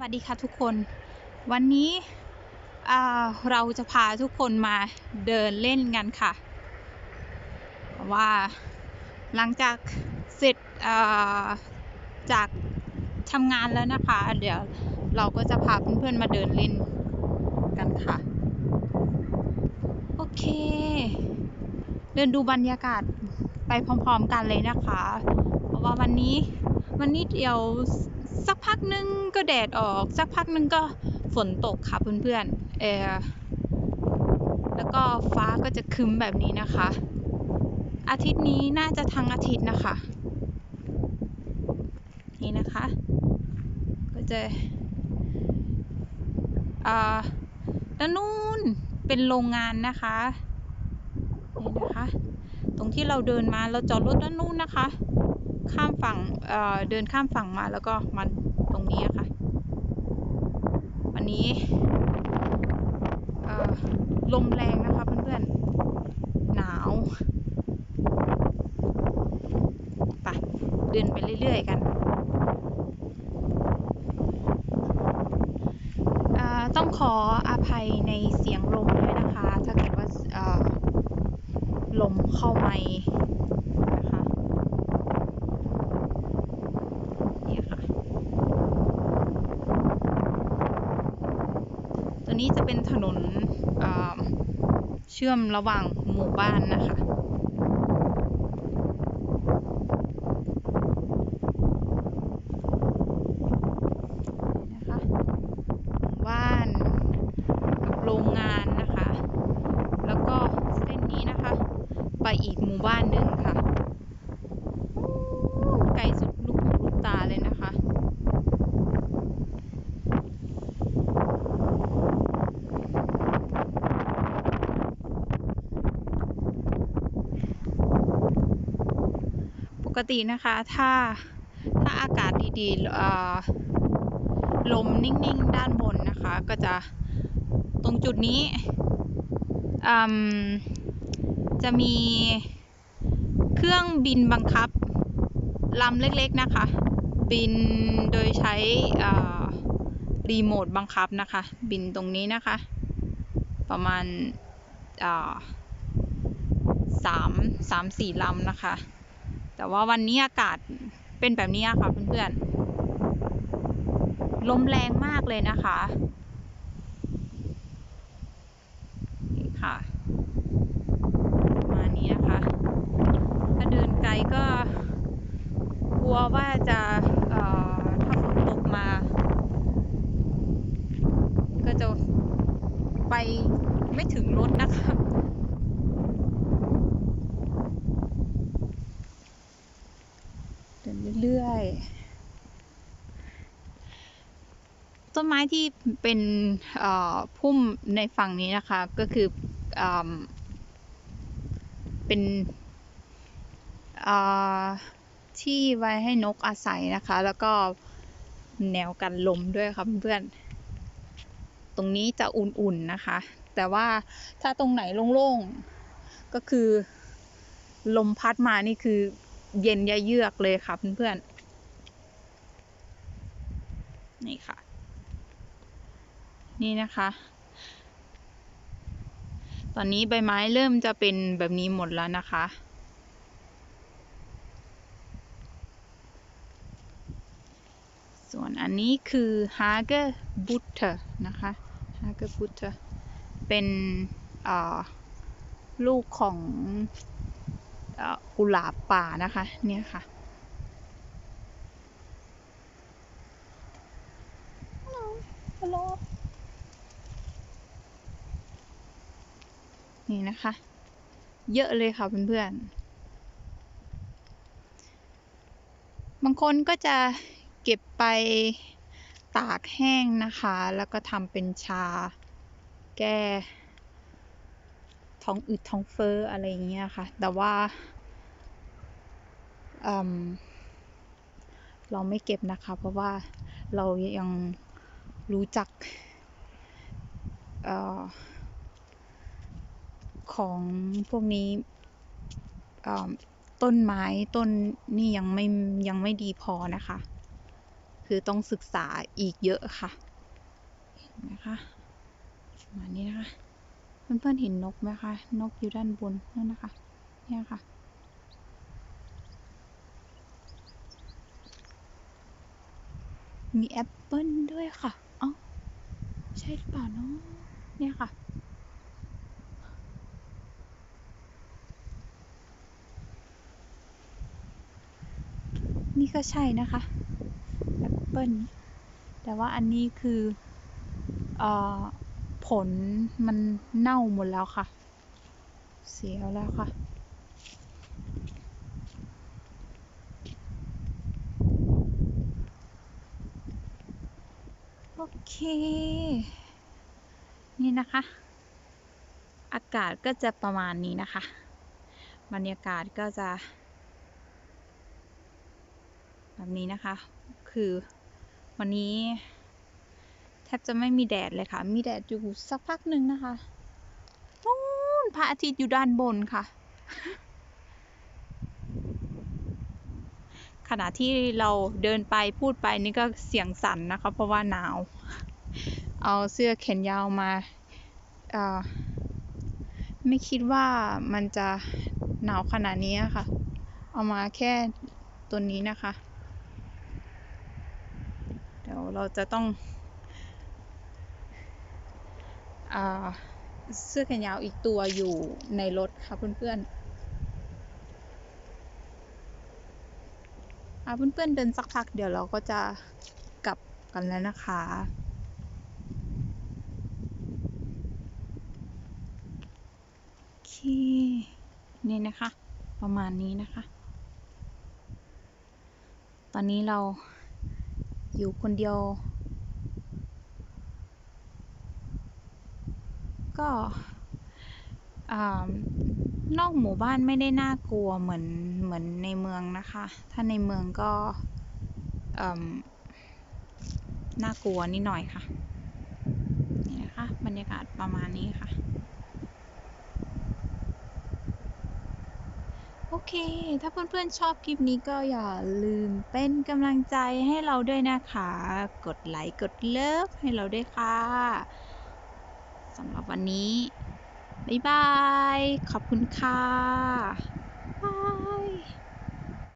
วัสดีค่ะทุกคน วันนี้เราจะพาทุกคนมาเดินเล่นกันค่ะเพราะว่าหลังจากเสร็จจากทำงานแล้วนะคะ เดี๋ยวเราก็จะพาเพื่อนๆมาเดินเล่นกันค่ะ โอเค เดินดูบรรยากาศไปพร้อมๆกันเลยนะคะ เพราะว่าวันนี้วันนี้เดี๋ยว สักพักนึงก็แดดออก สักพักนึงก็ฝนตกค่ะเพื่อนๆเออแล้วก็ฟ้าก็จะคึ้มแบบนี้นะคะ อาทิตย์นี้น่าจะทั้งอาทิตย์นะคะ นี่นะคะ ก็จะอ่าด้านนู้นเป็นโรงงานนะคะนี่นะคะ ตรงที่เราเดินมาเราจอดรถด้านนู้นนะคะ ข้ามฝั่ง เเดินข้ามฝั่งมาแล้วก็มาตรงนี้ค่ะ วันนี้ลมแรงนะคะเพื่อนๆ หนาวไปเดินไปเรื่อยๆกันต้องขออภัยในเสียงลมด้วยนะคะ ถ้าเกิดว่าลมเข้าไมค์นะคะ นี่ค่ะ ตัว นี้จะเป็นถนนเเชื่อมระหว่างหมู่บ้านนะคะหมู่บ้านกับโรงงานนะคะ แล้วก็เส้นนี้นะคะ ไปอีกหมู่บ้านหนึ่งค่ะ ไกลสุดลูกหูลูกตาเลยนะคะ ป กตินะคะ ถ้าถ้าอากาศดีๆลมนิ่งๆ ด้านบนนะคะ ก็จะตรงจุดนี้จะมีเครื่องบินบังคับลำเล็กๆนะคะ บินโดยใช้รีโมทบังคับนะคะ บินตรงนี้นะคะ ประมาณสามสามสี่ลำนะคะ แต่ว่าวันนี้อากาศเป็นแบบนี้ค่ะเพื่อนๆ ลมแรงมากเลยนะคะนี่ค่ะมาณนี้นะคะ ถ้าเดินไกลก็กลัวว่าจะเอ่อถ้าฝนตกมา ก็จะไปไม่ถึงรถนะคะ เดินเรื่อยๆ ต้นไม้ที่เป็นพุ่มในฝั่งนี้นะคะ ก็คืออเป็นที่ไว้ให้นกอาศัยนะคะ แล้วก็แนวกันลมด้วยค่ะเพื่อนตรงนี้จะอุ่นๆนะคะ แต่ว่าถ้าตรงไหนโล่งๆ ก็คือ ลมพัดมานี่คือเย็นยะเยือกเลยค่ะเพื่อนๆนี่ค่ะ นี่นะคะ ตอนนี้ใบไม้เริ่มจะเป็นแบบนี้หมดแล้วนะคะ ส่วนอันนี้คือ h a g e b u t t e r นะคะ h a g e b u t t e r เป็นลูกของกุหลาบป่านะคะ เนี่ยค่ะฮัลโหล นี่นะคะ เยอะเลยค่ะเพื่อนๆ บางคนก็จะเก็บไปตากแห้งนะคะ แล้วก็ทำเป็นชา แก้ท้องอืดท้องเฟ้ออะไรอย่างเงี้ยค่ะ แต่ว่าเราไม่เก็บนะคะ เพราะว่าเรายังรู้จัก เอ่อ ของพวกนี้ต้นไม้ต้นนี่ยังไม่ยังไม่ดีพอนะคะ คือต้องศึกษาอีกเยอะค่ะเห็นไหมคะประมานี้นะคะเพื่อนๆเห็นนกไหมคะนกอยู่ด้านบนนั่นนะคะเนี่ยค่ะมีแอปเปิลด้วยค่ะ เอ้า ใช่หรือเปล่าเนาะเนี่ยค่ะ นี่ก็ใช่นะคะแอปเปิลแต่ว่าอันนี้คือเออผลมันเน่าหมดแล้วค่ะ เสียแล้วค่ะโอเค นี่นะคะ อากาศก็จะประมาณนี้นะคะ บรรยากาศก็จะ แบบนี้นะคะ คือวันนี้แทบจะไม่มีแดดเลยค่ะ มีแดดอยู่สักพักหนึ่งนะคะนู่นพระอาทิตย์อยู่ด้านบนค่ะ ขณะที่เราเดินไปพูดไปนี่ก็เสียงสั่นนะคะ เพราะว่าหนาว เอาเสื้อแขนยาวมาไม่คิดว่ามันจะหนาวขนาดนี้ค่ะ เอามาแค่ตัวนี้นะคะ เราจะต้องอเสื้อแขนยาวอีกตัวอยู่ในรถค่ะเพื่อนๆอะเพื่อนๆเดินสักพักเดี๋ยวเราก็จะกลับกันแล้วนะคะโอเคนี่นะคะ ประมาณนี้นะคะ ตอนนี้เรา อยู่คนเดียว ก็อ่านอกหมู่บ้านไม่ได้น่ากลัวเหมือนเหมือนในเมืองนะคะ ถ้าในเมืองก็เอิ่มน่ากลัวนิดหน่อยค่ะ นี่นะคะ บรรยากาศประมาณนี้ค่ะ โอเค ถ้าเพื่อนๆชอบคลิปนี้ก็อย่าลืมเป็นกำลังใจให้เราด้วยนะคะ กดไลค์กดเลิฟให้เราด้วยค่ะสำหรับวันนี้ บ๊ายบาย ขอบคุณค่ะบาย